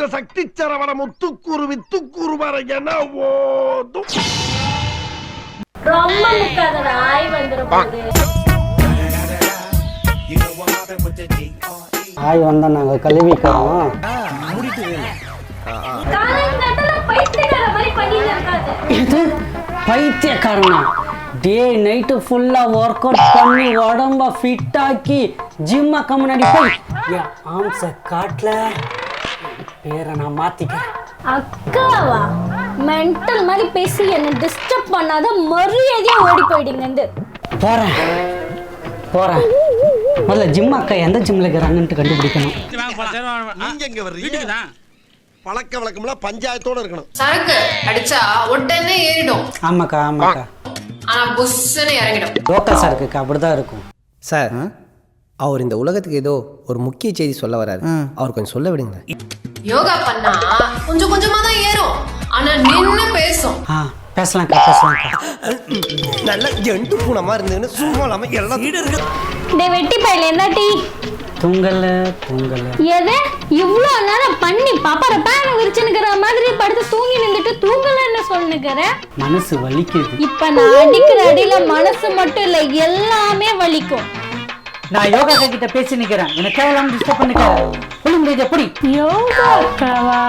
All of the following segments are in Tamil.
மந்திர சக்தி சரவண முத்துக்கூறு வித்துக்கூறு வர என ஓதும். ரொம்ப முக்காதடா ஆய் ஆய் வந்தா நாங்க கழுவிக்கிறோம். இது பைத்தியக்காரனா? டே நைட்டு ஃபுல்லா ஒர்க் அவுட் பண்ணி உடம்ப ஃபிட் ஆக்கி ஜிம் முன்னாடி போய் என் ஆம்ஸ காட்டல. பேரை நான் மாத்திக்கிறேன். அக்காவா? மென்டல் மாதிரி பேசி என்ன டிஸ்டர்ப் பண்ணாத மரியாதையா ஓடி போயிடுங்க இருந்து போறேன். போறேன். முதல்ல ஜிம் அக்கா எந்த ஜிம்ல இருக்கிறாங்கன்ட்டு கண்டுபிடிக்கணும். நீங்க எங்க வர்றீங்க? பழக்க வழக்கம்லாம் பஞ்சாயத்தோட இருக்கணும். சரக்கு அடிச்சா உடனே ஏறிடும். ஆமாக்கா ஆமாக்கா. ஆனா புஷ்ஷுன்னு இறங்கிடும். லோக்கல் சாருக்குக்கா அப்படிதான் இருக்கும். சார் அவர் இந்த உலகத்துக்கு ஏதோ ஒரு முக்கிய செய்தி சொல்ல வராரு அவர் கொஞ்சம் சொல்ல விடுங்க யோகா பண்ணா கொஞ்சம் கொஞ்சமா தான் ஏறும். ஆனா நின்னு பேசும். ஆ பேசலாம்க்கா பேசலாம்க்கா நல்ல ஜெண்டு பூனமா இருந்ததுன்னு சும்மா இல்லாம எல்லாம் டே வெட்டி பையில என்ன டீ? தூங்கல தூங்கல. எது? இவ்வளோ நேரம் பண்ணி பாப்பார பேன விரிச்சுனுக்கிற மாதிரி படுத்து தூங்கி நின்றுட்டு தூங்கலன்னு சொல்லுக்கிற மனசு வலிக்குது. இப்ப நான் அடிக்கிற அடியில மனசு மட்டும் இல்ல எல்லாமே வலிக்கும். நான் யோகா அக்கா கிட்ட பேசி நிக்கிறேன். எனக்கு தேவையில்லாம டிஸ்டர்ப் பண்ணிக்காத. புடி முடியுது புடி யோகா அக்காவா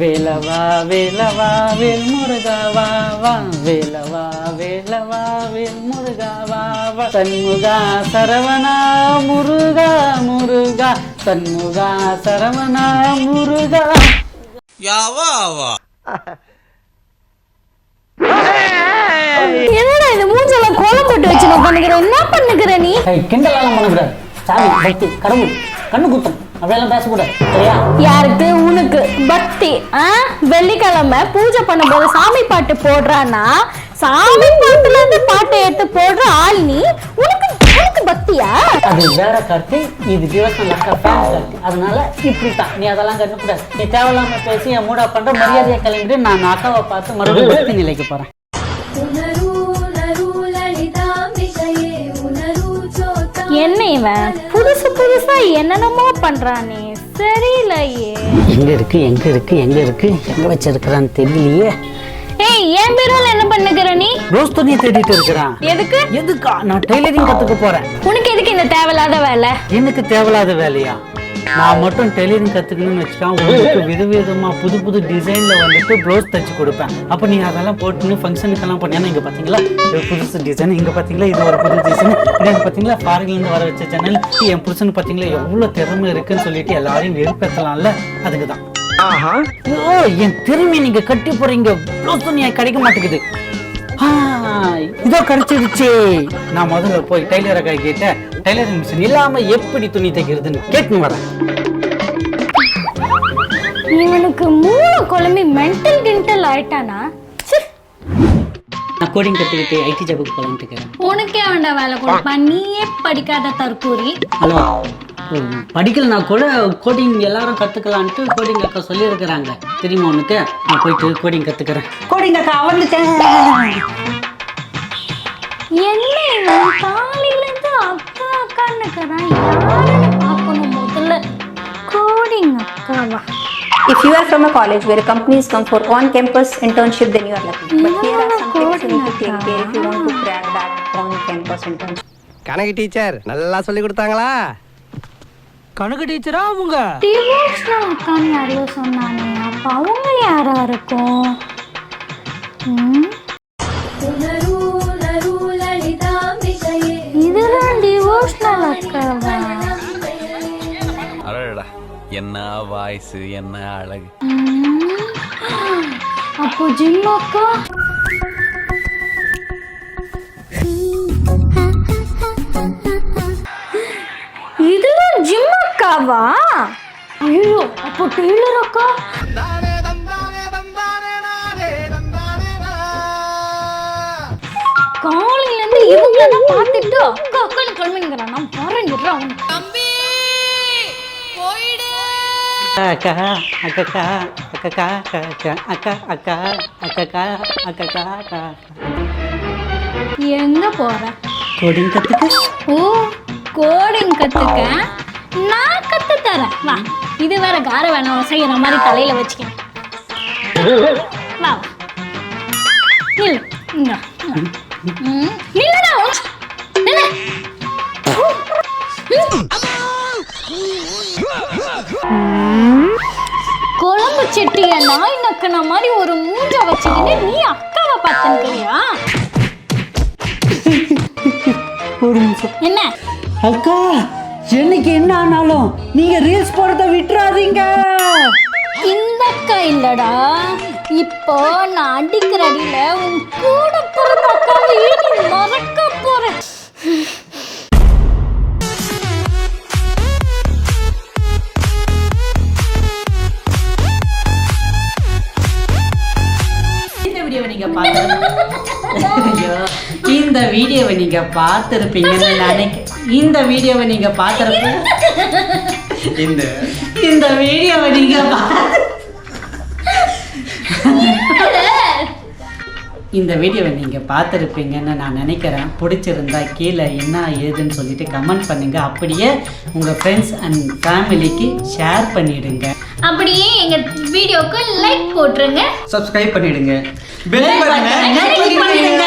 வேலவா வேலவா வேல் முருகா வா வா. வேலவா வேலவா வேல் முருகா வா வா. சண்முகா சரவணா முருகா முருகா. சண்முகா சரவணா முருகா. என்னடா இந்த மூஞ்செல்லாம் கோலம் போட்டு வச்சு நான் பண்ணுகிற என்ன பண்ணுகிற நீ? கிண்டலாம் பண்ணக்கூடாது சாமி பக்தி கடவுள் கண்ணு குத்தம். அப்படியெல்லாம் பேசக்கூடாது சரியா? யாருக்கு? உனக்கு. பக்தி ஆ? வெள்ளிக்கிழமை பூஜை பண்ணும்போது சாமி பாட்டு போடுறான்னா சாமி பாட்டுல இருந்து பாட்டை எடுத்து போடுற ஆள் நீ? உனக்கு உனக்கு பக்தியா? அது வேற கருத்து இது ஃபேன் கருத்து. அதனால இப்படி தான் நீ அதெல்லாம் கண்டுக்கூடாது. நீ தேவையில்லாம பேசி என் மூடா பண்ற மரியாதையை கிளம்பிட்டு நான் அக்காவை பார்த்து மறுபடியும் பக்தி நிலைக்கு போறேன். என்ன இவன்? புதுசு புதுசா என்னென்னமோ பண்றானே. சரியில்லையே. எங்க இருக்கு எங்க இருக்கு எங்க இருக்கு? எங்க வச்சிருக்கிறான்னு தெரியலையே. ஏய் என் பீரோல என்ன பண்ணுகிற நீ? ரோஸ் துணியை தேடிட்டு இருக்கிறான். எதுக்கு? எதுக்கா? நான் டெய்லரிங் கத்துக்க போறேன். உனக்கு எதுக்கு இந்த தேவையில்லாத வேலை? எனக்கு தேவையில்லாத வேலையா? நான் மட்டும் டெய்லரிங் கத்துக்கணும்னு வச்சுக்கா உங்களுக்கு விதவிதமா புது புது டிசைன்ல வந்துட்டு ப்ளவுஸ் தச்சு கொடுப்பேன். அப்ப நீ அதெல்லாம் போட்டுன்னு ஃபங்க்ஷனுக்கெல்லாம் பண்ணேன்னா இங்க பாத்தீங்களா? இது புதுசு டிசைன் இங்க பாத்தீங்களா? இது ஒரு புது டிசைன் இது பாத்தீங்களா? ஃபாரின்ல இருந்து வர வச்ச சேனல் என் புருஷன் பாத்தீங்களா? எவ்வளவு திறமை இருக்குன்னு சொல்லிட்டு எல்லாரையும் வெறுப்பேத்தலாம்ல? அதுக்கு தான் ஓ என் திறமையை நீங்க கட்டி போறீங்க ப்ளவுஸ் துணியா கிடைக்க மாட்டேங்குது. இதோ கிடைச்சிருச்சு. நான் முதல்ல போய் டெய்லர் கிட்ட டெய்லரிங் மிஷின் இல்லாம எப்படி துணி தைக்கிறதுன்னு கேட்டுன்னு வரேன் இவனுக்கு மூணு குழம்பி மென்டல் கிண்டல் ஆயிட்டானா? நான் கோடிங் கத்துக்கிட்டு ஐடி ஜாபுக்கு போலான்ட்டு இருக்கிறேன் உனக்கே வேண்டாம் வேலை கொடுப்பா நீயே படிக்காத தற்கூரி? ஹலோ. படிக்கலனா கூட கோடிங் எல்லாரும் கத்துக்கலான்ட்டு கோடிங் அக்கா சொல்லியிருக்கிறாங்க. தெரியுமா உனக்கு? நான் போயிட்டு கோடிங் கத்துக்கிறேன். கோடிங் அக்கா வந்துட்டேன் என்ன இவன் அக்கான்னுக்கிறான் யாருன்னு பார்க்கணும் முதல்ல கோடிங் அக்காவா If you are from a college where companies come for on-campus internship, then you are lucky. But here are some things you need to take care if you want to crack that on-campus internship. கணக்கு டீச்சர் நல்லா சொல்லி கொடுத்தாங்களா கணக்கு டீச்சரா அவங்க டிவோஷனல் அக்கான்னு யாரையோ சொன்னானே அப்ப அவங்க யாரா இருக்கும் ம்? அக்காவா அடடா என்ன வாய்ஸ் என்ன அழகு. அப்போ ஜிம் அக்கா? இதுதான் ஜிம் அக்காவா? ஐயோ அப்போ டெய்லர் அக்கா? காலையில இருந்து இவங்கள நான் பார்த்துட்டு அக்கா அக்கான்னு கிளம்பிங்கிறான் நான் பாருங்கிறா அவன் தம்பி போயிடு அக்கா அக்கா அக்கா அக்கா அக்கா அக்கா அக்கா அக்கா அக்கா எங்க போற கோடிங் கத்துக்க ஓ கோடிங் கத்துக்க நான் கத்து தரேன் வா இது வேற கார வேணாம் செய்யற மாதிரி தலையில வச்சுக்கேன் வா வா. நில்லு இங்க ம், நில்லுடா நில்லு குழம்பு செட்டிய நாய் நக்கின மாதிரி ஒரு மூஞ்ச வச்சுக்கிட்டு நீ அக்காவை பார்த்துக்கிறியா ஒரு நிமிஷம். என்ன? அக்கா என்னைக்கு என்ன ஆனாலும் நீங்க ரீல்ஸ் போடுறத விட்டுறாதீங்க. இந்த அக்கா இல்லடா. இப்போ நான் அடிக்கிற அடியில உன் கூட பிறந்த அக்காவையே நீ மறக்க ஐயோ, இந்த வீடியோவை நீங்க பார்த்துருப்பீங்கன்னு நினைக்க இந்த வீடியோவை நீங்க பார்த்துருப்பீங்க. இந்த. இந்த வீடியோவை நீங்க இந்த வீடியோவை நீங்கள் பார்த்துருப்பீங்கன்னு நான் நினைக்கிறேன். பிடிச்சிருந்தா கீழே என்ன ஏதுன்னு சொல்லிட்டு கமெண்ட் பண்ணுங்க. அப்படியே உங்கள் ஃப்ரெண்ட்ஸ் அண்ட் ஃபேமிலிக்கு ஷேர் பண்ணிடுங்க. அப்படியே எங்க வீடியோக்கு லைக் போட்டுருங்க. சப்ஸ்கிரைப் பண்ணிடுங்க. Bell button-அ click பண்ணிடுங்க.